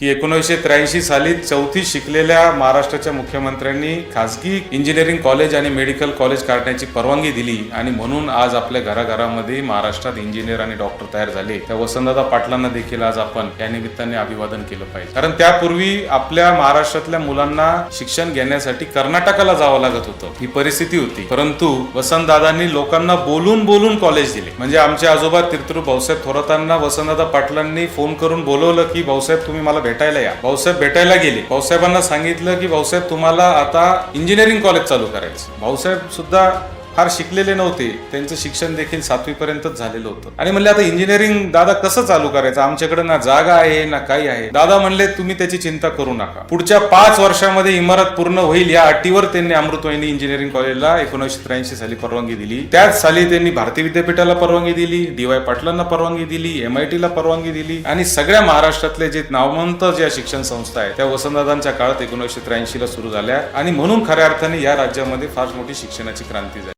की एकोणीसशे त्र्याऐंशी साली चौथी शिकलेल्या महाराष्ट्राच्या मुख्यमंत्र्यांनी खासगी इंजिनिअरिंग कॉलेज आणि मेडिकल कॉलेज काढण्याची परवानगी दिली आणि म्हणून आज आपल्या घराघरामध्ये महाराष्ट्रात इंजिनियर आणि डॉक्टर तयार झाले. त्या वसंतदादा पाटलांना देखील आज आपण या निमित्ताने अभिवादन केलं पाहिजे. कारण त्यापूर्वी आपल्या महाराष्ट्रातल्या मुलांना शिक्षण घेण्यासाठी कर्नाटकाला जावं लागत होतं. ही परिस्थिती होती. परंतु वसंतदादांनी लोकांना बोलून बोलून कॉलेज दिले. म्हणजे आमचे आजोबा तीर्थरू भाऊसाहेब थोरातांना वसंतदादा पाटलांनी फोन करून बोलवलं की भाऊसाहेब तुम्ही मला भेटायला या. भाऊसाहेब भेटायला गेले. भाऊसाहेबांना सांगितलं की भाऊसाहेब तुम्हाला आता इंजिनिअरिंग कॉलेज चालू करायचं भाऊसाहेब सुद्धा फार शिकलेले नव्हते. त्यांचं शिक्षण देखील सातवीपर्यंतच झालेलं होतं. आणि म्हणले आता इंजिनिअरिंग दादा कसं चालू करायचं? आमच्याकडे ना जागा आहे ना काही आहे. दादा म्हणले तुम्ही त्याची चिंता करू नका. पुढच्या पाच वर्षामध्ये इमारत पूर्ण होईल. या अटीवर त्यांनी अमृतवाहिनी इंजिनिअरिंग कॉलेजला एकोणीसशे त्र्याऐंशी साली परवानगी दिली. त्याच साली त्यांनी भारतीय विद्यापीठाला परवानगी दिली डी वाय पाटलांना परवानगी दिली एम आय टीला परवानगी दिली. आणि सगळ्या महाराष्ट्रातले जे नामवंत ज्या शिक्षण संस्था आहेत त्या वसंतदादांच्या काळात एकोणीसशे त्र्याऐंशी ला सुरू झाल्या. आणि म्हणून खऱ्या अर्थाने या राज्यामध्ये फार मोठी शिक्षणाची क्रांती झाली.